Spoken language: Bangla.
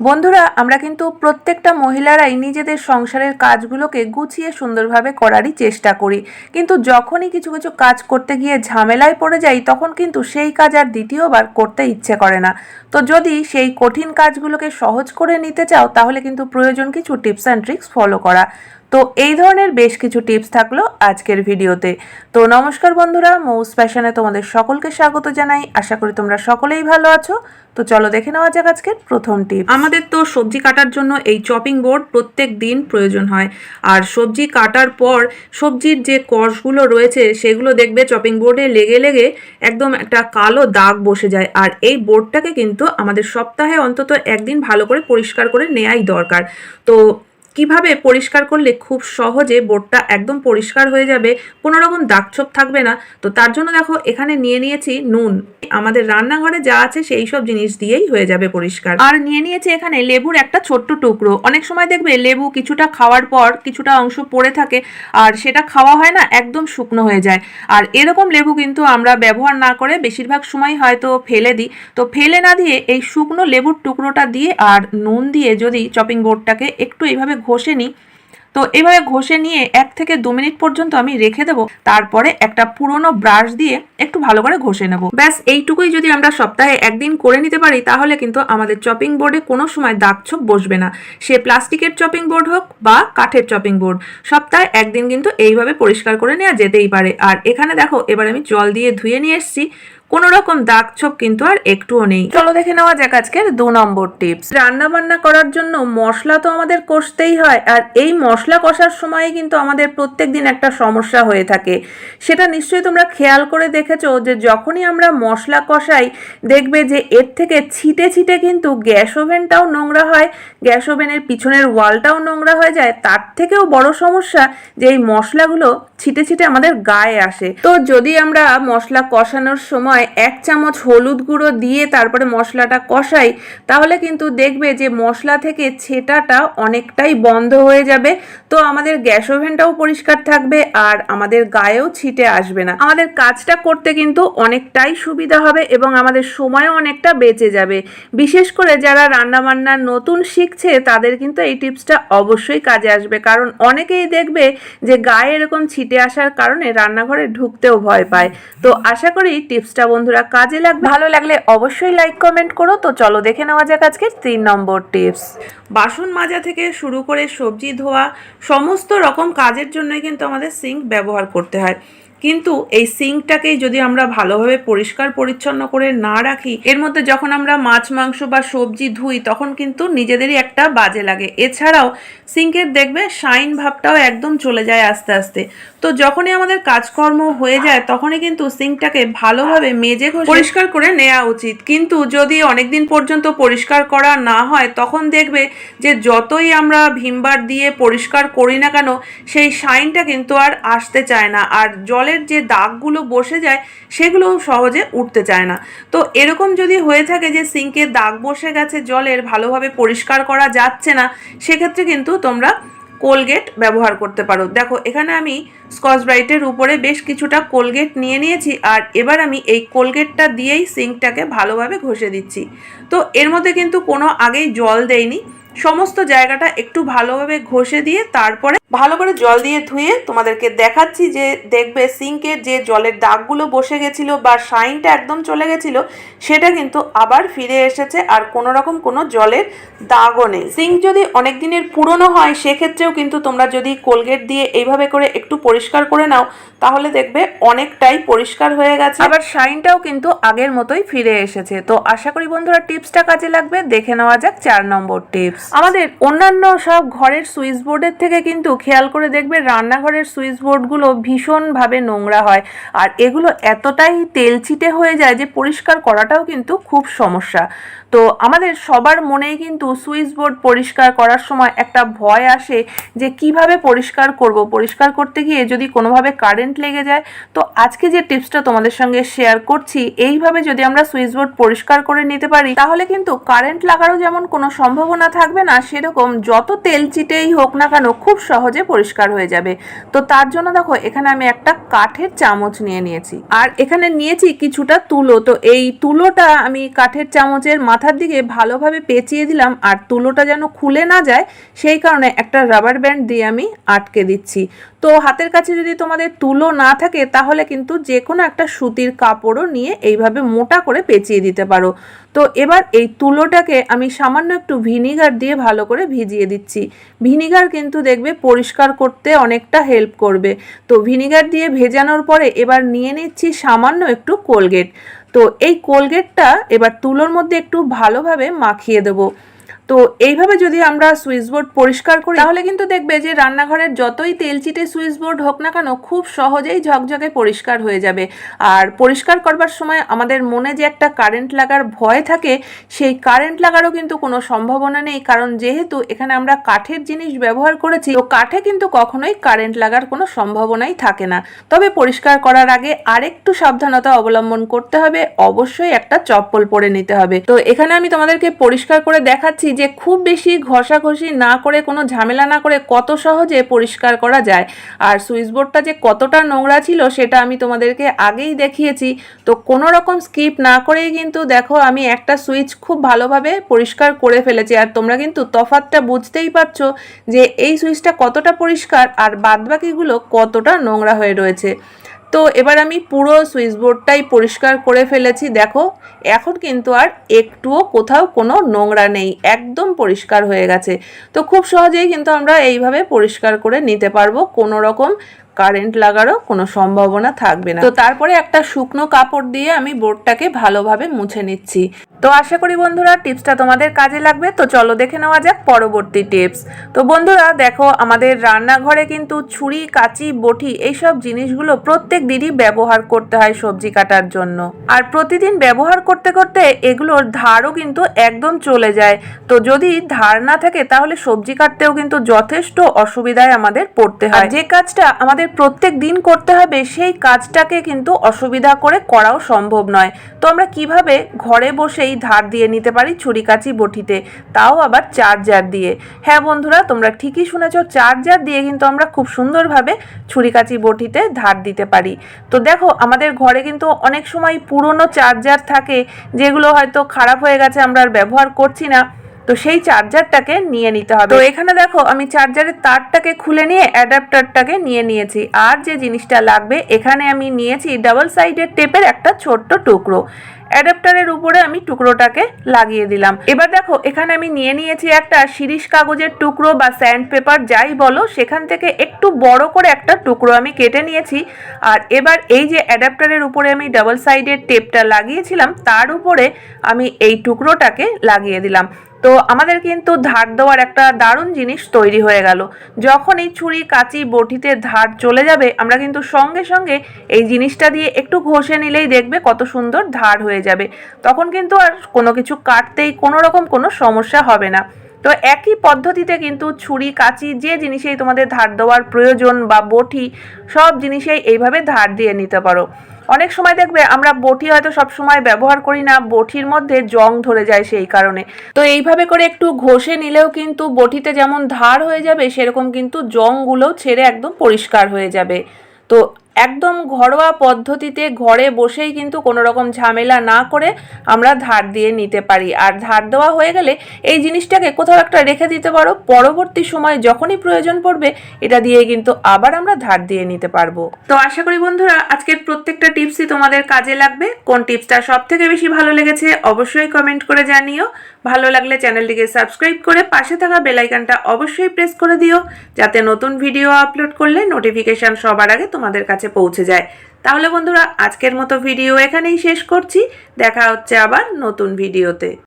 বন্ধুরা, আমরা কিন্তু প্রত্যেকটা মহিলারাই নিজেদের সংসারের কাজগুলোকে গুছিয়ে সুন্দরভাবে করারই চেষ্টা করি। কিন্তু যখনই কিছু কিছু কাজ করতে গিয়ে ঝামেলায় পড়ে যাই, তখন কিন্তু সেই কাজ আর দ্বিতীয়বার করতে ইচ্ছে করে না। তো যদি সেই কঠিন কাজগুলোকে সহজ করে নিতে চাও, তাহলে কিন্তু প্রয়োজন কিছু টিপস অ্যান্ড ট্রিক্স ফলো করা। তো এই ধরনের বেশ কিছু টিপস থাকল আজকের ভিডিওতে। তো নমস্কার বন্ধুরা, মৌস ফ্যাশনে তোমাদের সকলকে স্বাগত জানাই। আশা করি তোমরা সকলেই ভালো আছো। তো চলো দেখে নেওয়া যাক আজকের প্রথম টিপ আমাদের তো সবজি কাটার জন্য এই চপিং বোর্ড প্রত্যেক দিন প্রয়োজন হয়। আর সবজি কাটার পর সবজির যে কষগুলো রয়েছে, সেগুলো দেখবে চপিং বোর্ডে লেগে লেগে একদম একটা কালো দাগ বসে যায়। আর এই বোর্ডটাকে কিন্তু আমাদের সপ্তাহে অন্তত একদিন ভালো করে পরিষ্কার করে নেওয়াই দরকার। তো কীভাবে পরিষ্কার করলে খুব সহজে বোর্ডটা একদম পরিষ্কার হয়ে যাবে? কোনো রকম দাগছোপ থাকবে না। তো তার জন্য দেখো, এখানে নিয়ে নিয়েছি নুন। আমাদের রান্নাঘরে যা আছে সেই সব জিনিস দিয়েই হয়ে যাবে পরিষ্কার। আর নিয়ে নিয়েছি এখানে লেবুর একটা ছোট্ট টুকরো। অনেক সময় দেখবে লেবু কিছুটা খাওয়ার পর কিছুটা অংশ পড়ে থাকে আর সেটা খাওয়া হয় না, একদম শুকনো হয়ে যায়। আর এরকম লেবু কিন্তু আমরা ব্যবহার না করে বেশিরভাগ সময় হয়তো ফেলে দিই। তো ফেলে না দিয়ে এই শুকনো লেবুর টুকরোটা দিয়ে আর নুন দিয়ে যদি চপিং বোর্ডটাকে একটু এইভাবে ঘষে নিই তো এভাবে ঘষে নিয়ে এক থেকে দু মিনিট পর্যন্ত আমি রেখে দেবো। তারপরে একটা পুরনো ব্রাশ দিয়ে একটু ভালো করে ঘষে নেব। ব্যাস, এইটুকুই যদি আমরা সপ্তাহে একদিন করে নিতে পারি, তাহলে কিন্তু আমাদের চপিং বোর্ডে কোনো সময় দাগ ছোপ বসবে না। সে প্লাস্টিকের চপিং বোর্ড হোক বা কাঠের চপিং বোর্ড সপ্তাহে একদিন কিন্তু এইভাবে পরিষ্কার করে নেওয়া যেতেই পারে। আর এখানে দেখো, এবার আমি জল দিয়ে ধুয়ে নিয়ে এসেছি। কোনো রকম দাগ ছোপ কিন্তু আর একটুও নেই। চলো দেখে নেওয়া যাক আজকের দু নম্বর টিপস। রান্না বান্না করার জন্য মশলা তো আমাদের কষতেই হয়, আর এই মশলা কষার সময় কিন্তু আমাদের প্রত্যেক দিন একটা সমস্যা হয়ে থাকে। সেটা নিশ্চয়ই তোমরা খেয়াল করে দেখেছ যে যখনই আমরা মশলা কষাই, দেখবে যে এর থেকে ছিটে ছিটে কিন্তু গ্যাস ওভেনটাও নোংরা হয়, গ্যাস ওভেনের পিছনের ওয়ালটাও নোংরা হয়ে যায়। তার থেকেও বড় সমস্যা যে এই মশলাগুলো ছিটে ছিটে আমাদের গায়ে আসে। তো যদি আমরা মশলা কষানোর সময় এক চামচ হলুদ গুঁড়ো দিয়ে তারপরে মশলাটা কষাই, তাহলে কিন্তু দেখবে যে মশলা থেকে ছেটাটা অনেকটাই বন্ধ হয়ে যাবে। তো আমাদের গ্যাস ওভেনটাও পরিষ্কার থাকবে আর আমাদের গায়েও ছিটে আসবে না। আমাদের কাজটা করতে কিন্তু অনেকটাই সুবিধা হবে এবং আমাদের সময়ও অনেকটা বেঁচে যাবে। বিশেষ করে যারা রান্নাবান্না নতুন শিখছে, তাদের কিন্তু এই টিপসটা অবশ্যই কাজে আসবে। কারণ অনেকেই দেখবে যে গায়ে এরকম ছিটে আসার কারণে রান্নাঘরে ঢুকতেও ভয় পায়। তো আশা করি টিপসটা বন্ধুরা কাজে লাগবে। ভালো লাগলে অবশ্যই লাইক, কমেন্ট করো। তো চলো দেখে নেওয়া যাক আজকে তিন নম্বর টিপস। বাসন মাজা থেকে শুরু করে সবজি ধোয়া, সমস্ত রকম কাজের জন্যই কিন্তু আমাদের সিঙ্ক ব্যবহার করতে হয়। কিন্তু এই সিঙ্কটাকেই যদি আমরা ভালোভাবে পরিষ্কার পরিচ্ছন্ন করে না রাখি এর মধ্যে যখন আমরা মাছ মাংস বা সবজি ধুই তখন কিন্তু নিজেদেরই একটা বাজে লাগে। এছাড়াও সিঙ্কের দেখবে শাইন ভাবটাও একদম চলে যায় আস্তে আস্তে। তো যখনই আমাদের কাজকর্ম হয়ে যায় তখনই কিন্তু সিঙ্কটাকে ভালোভাবে মেজে পরিষ্কার করে নেওয়া উচিত। কিন্তু যদি অনেকদিন পর্যন্ত পরিষ্কার করা না হয় তখন দেখবে যে যতই আমরা ভিমবার দিয়ে পরিষ্কার করি না কেন সেই শাইনটা কিন্তু আর আসতে চায় না। আর জলের যে দাগগুলো বসে যায় সেগুলো সহজে উঠতে চায় না। তো এরকম যদি হয়ে থাকে যে সিঙ্কে দাগ বসে গেছে, জলের ভালোভাবে পরিষ্কার করা যাচ্ছে না, সেক্ষেত্রে কিন্তু তোমরা কোলগেট ব্যবহার করতে পারো। দেখো, এখানে আমি স্কচ ব্রাইটের উপরে বেশ কিছুটা কোলগেট নিয়ে নিয়েছি, আর এবার আমি এই কোলগেটটা দিয়েই সিঙ্কটাকে ভালোভাবে ঘষে দিচ্ছি। তো এর মধ্যে কিন্তু কোনো আগেই জল দেয়নি। সমস্ত জায়গাটা একটু ভালোভাবে ঘষে দিয়ে তারপরে ভালো করে জল দিয়ে ধুয়ে তোমাদেরকে দেখাচ্ছি যে দেখবে সিঙ্কের যে জলের দাগগুলো বসে গেছিল বা শাইনটা একদম চলে গেছিল, সেটা কিন্তু আবার ফিরে এসেছে আর কোনো রকম কোনো জলের দাগও নেই। সিঙ্ক যদি অনেক দিনের পুরনো হয়, সেক্ষেত্রেও কিন্তু তোমরা যদি কোলগেট দিয়ে এইভাবে করে একটু পরিষ্কার করে নাও, তাহলে দেখবে অনেকটাই পরিষ্কার হয়ে গেছে। আবার শাইনটাও কিন্তু আগের মতোই ফিরে এসেছে। তো আশা করি বন্ধুরা টিপসটা কাজে লাগবে। দেখে নেওয়া যাক চার নম্বর টিপস। আমাদের অন্যান্য সব ঘরের সুইচ বোর্ডের থেকে কিন্তু খেয়াল করে দেখবে রান্নাঘরের সুইচ বোর্ডগুলো ভীষণভাবে নোংরা হয়। আর এগুলো এতটাই তেলচিটে হয়ে যায় যে পরিষ্কার করাটাও কিন্তু খুব সমস্যা। তো আমাদের সবার মনেই কিন্তু সুইচ বোর্ড পরিষ্কার করার সময় একটা ভয় আসে যে কীভাবে পরিষ্কার করব? পরিষ্কার করতে গিয়ে যদি কোনোভাবে কারেন্ট লেগে যায়। তো আজকে যে টিপসটা তোমাদের সঙ্গে শেয়ার করছি, এইভাবে যদি আমরা সুইচ বোর্ড পরিষ্কার করে নিতে পারি, তাহলে কিন্তু কারেন্ট লাগারও যেমন কোনো সম্ভাবনা থাকবে না, সেরকম যত তেল চিটেই হোক না কেন খুব সহজে পরিষ্কার হয়ে যাবে। তো তার জন্য দেখো, এখানে আমি একটা কাঠের চামচ নিয়ে নিয়েছি। আর এখানে নিয়েছি কিছুটা তুলো। তো এই তুলোটা আমি কাঠের চামচের মাথার দিকে ভালোভাবে পেঁচিয়ে দিলাম, আর তুলোটা যেন খুলে না যায়, সেই কারণে একটা রাবার ব্যান্ড দিয়ে আমি আটকে দিচ্ছি। তো হাতের কাছে যদি তোমাদের তুলো না থাকে, তাহলে কিন্তু যে কোনো একটা সুতির কাপড়ও নিয়ে এইভাবে মোটা করে পেঁচিয়ে দিতে পারো। তো এবার এই তুলোটাকে আমি সামান্য একটু ভিনিগার দিয়ে ভালো করে ভিজিয়ে দিচ্ছি। ভিনিগার কিন্তু দেখবে পরিষ্কার করতে অনেকটা হেল্প করবে। তো ভিনিগার দিয়ে ভেজানোর পরে এবার নিয়ে নিচ্ছি সামান্য একটু কোলগেট। তো এই কোলগেটটা এবার তুলোর মধ্যে একটু ভালোভাবে মাখিয়ে দেবো। তো এইভাবে যদি আমরা সুইচ বোর্ড পরিষ্কার করি, তাহলে কিন্তু দেখবে যে রান্নাঘরের যতই তেলচিটে সুইচ বোর্ড হোক না কেন, খুব সহজেই ঝকঝকে পরিষ্কার হয়ে যাবে। আর পরিষ্কার করবার সময় আমাদের মনে যে একটা কারেন্ট লাগার ভয় থাকে, সেই কারেন্ট লাগারও কিন্তু কোনো সম্ভাবনা নেই। কারণ যেহেতু এখানে আমরা কাঠের জিনিস ব্যবহার করেছি, তো কাঠে কিন্তু কখনোই কারেন্ট লাগার কোনো সম্ভাবনাই থাকে না। তবে পরিষ্কার করার আগে আরেকটু সাবধানতা অবলম্বন করতে হবে। অবশ্যই একটা চপ্পল পরে নিতে হবে। তো এখানে আমি তোমাদেরকে পরিষ্কার করে দেখাচ্ছি যে খুব বেশি ঘষাঘষি না করে, কোনো ঝামেলা না করে কত সহজে পরিষ্কার করা যায়। আর সুইচবোর্ডটা যে কতটা নোংরা ছিল, সেটা আমি তোমাদেরকে আগেই দেখিয়েছি। তো কোনো রকম স্কিপ না করেই কিন্তু দেখো, আমি একটা সুইচ খুব ভালোভাবে পরিষ্কার করে ফেলেছি। আর তোমরা কিন্তু তফাতটা বুঝতেই পারছ যে এই সুইচটা কতটা পরিষ্কার, আর বাদবাকিগুলো কতটা নোংরা হয়ে রয়েছে। তো এবার আমি পুরো সুইচ বোর্ডটাই পরিষ্কার করে ফেলেছি, দেখো। এখন কিন্তু আর একটুও কোথাও কোনো নোংরা নেই, একদম পরিষ্কার হয়ে গেছে। তো খুব সহজেই কিন্তু আমরা এইভাবে পরিষ্কার করে নিতে পারব, কোনো রকম কারেন্ট লাগারও কোনো সম্ভাবনা থাকবে না। তো তারপরে একটা শুকনো কাপড় দিয়ে আমি বোর্ডটাকে ভালোভাবে মুছে নিচ্ছি। তো আশা করি বন্ধুরা টিপসটা তোমাদের কাজে লাগবে। তো চলো দেখে নেওয়া যাক পরবর্তী টিপস। তো বন্ধুরা দেখো, আমাদের রান্নাঘরে কিন্তু ছুরি, কাঁচি, বটি এইসব জিনিসগুলো প্রত্যেক দিনই ব্যবহার করতে হয় সবজি কাটার জন্য। আর প্রতিদিন ব্যবহার করতে করতে এগুলোর ধারও কিন্তু একদম চলে যায়। তো যদি ধার না থাকে, তাহলে সবজি কাটতেও কিন্তু যথেষ্ট অসুবিধায় আমাদের পড়তে হয়। যে কাজটা আমাদের প্রত্যেক দিন করতে হবে, সেই কাজটাকে কিন্তু অসুবিধা করে করাও সম্ভব নয়। তো আমরা কীভাবে ঘরে বসেই ধার দিয়ে নিতে পারি ছুরি কাচি বটিতে, তাও আবার চার্জার দিয়ে? হ্যাঁ বন্ধুরা, তোমরা ঠিকই শুনেছ, চার্জার দিয়ে কিন্তু আমরা খুব সুন্দরভাবে ছুরি কাচি বটিতে ধার দিতে পারি। তো দেখো, আমাদের ঘরে কিন্তু অনেক সময় পুরনো চার্জার থাকে, যেগুলো হয়তো খারাপ হয়ে গেছে, আমরা আর ব্যবহার করছি না। তো সেই চার্জারটাকে নিয়ে নিতে হবে। তো এখানে দেখো আমি চার্জারের তারটাকে খুলে নিয়ে অ্যাডাপ্টারটাকে নিয়ে নিয়েছি। আর যে জিনিসটা লাগবে এখানে আমি নিয়েছি ডাবল সাইডের টেপের একটা ছোট্ট টুকরো। অ্যাডাপ্টারের উপরে আমি টুকরোটাকে লাগিয়ে দিলাম। এবার দেখো এখানে আমি নিয়ে নিয়েছি একটা শিরিষ কাগজের টুকরো বা স্যান্ড পেপার যাই বলো সেখান থেকে একটু বড় করে একটা টুকরো আমি কেটে নিয়েছি। আর এবার এই যে অ্যাডাপ্টারের উপরে আমি ডাবল সাইডের টেপটা লাগিয়েছিলাম তার উপরে আমি এই টুকরোটাকে লাগিয়ে দিলাম। তো আমাদের কিন্তু ধার দেওয়ার একটা দারুণ জিনিস তৈরি হয়ে গেল। যখন এই ছুরি, কাঁচি, বটিতে ধার চলে যাবে, আমরা কিন্তু সঙ্গে সঙ্গে এই জিনিসটা দিয়ে একটু ঘষে নিলেই দেখবে কত সুন্দর ধার হয়ে যাবে। তখন কিন্তু আর কোনো কিছু কাটতেই কোনো রকম কোনো সমস্যা হবে না। তো একই পদ্ধতিতে কিন্তু ছুরি, কাঁচি যে জিনিসেই তোমাদের ধার দেওয়ার প্রয়োজন বা বটি, সব জিনিসেই এইভাবে ধার দিয়ে নিতে পারো। অনেক সময় দেখবে আমরা বটি হয়তো সব সময় ব্যবহার করি না, বটির মধ্যে জং ধরে যায় সেই কারণে। তো এইভাবে করে একটু ঘষে নিলেও কিন্তু বটিতে যেমন ধার হয়ে যাবে, সেরকম কিন্তু জংগুলোও ছেড়ে একদম পরিষ্কার হয়ে যাবে। তো একদম ঘরোয়া পদ্ধতিতে ঘরে বসেই কিন্তু কোনো রকম ঝামেলা না করে আমরা ধার দিয়ে নিতে পারি। আর ধার দেওয়া হয়ে গেলে এই জিনিসটাকে কোথাও একটা রেখে দিতে পারো। পরবর্তী সময় যখনই প্রয়োজন পড়বে, এটা দিয়ে কিন্তু আবার আমরা ধার দিয়ে নিতে পারব। তো আশা করি বন্ধুরা, আজকের প্রত্যেকটা টিপসই তোমাদের কাজে লাগবে। কোন টিপসটা সব থেকে বেশি ভালো লেগেছে অবশ্যই কমেন্ট করে জানিও। ভালো লাগলে চ্যানেলটিকে সাবস্ক্রাইব করে পাশে থাকা বেলাইকানটা অবশ্যই প্রেস করে দিও, যাতে নতুন ভিডিও আপলোড করলে নোটিফিকেশান সবার আগে তোমাদের কাছে পৌঁছে যায়। তাহলে বন্ধুরা, আজকের মতো ভিডিও এখানেই শেষ করছি। দেখা হচ্ছে আবার নতুন ভিডিওতে।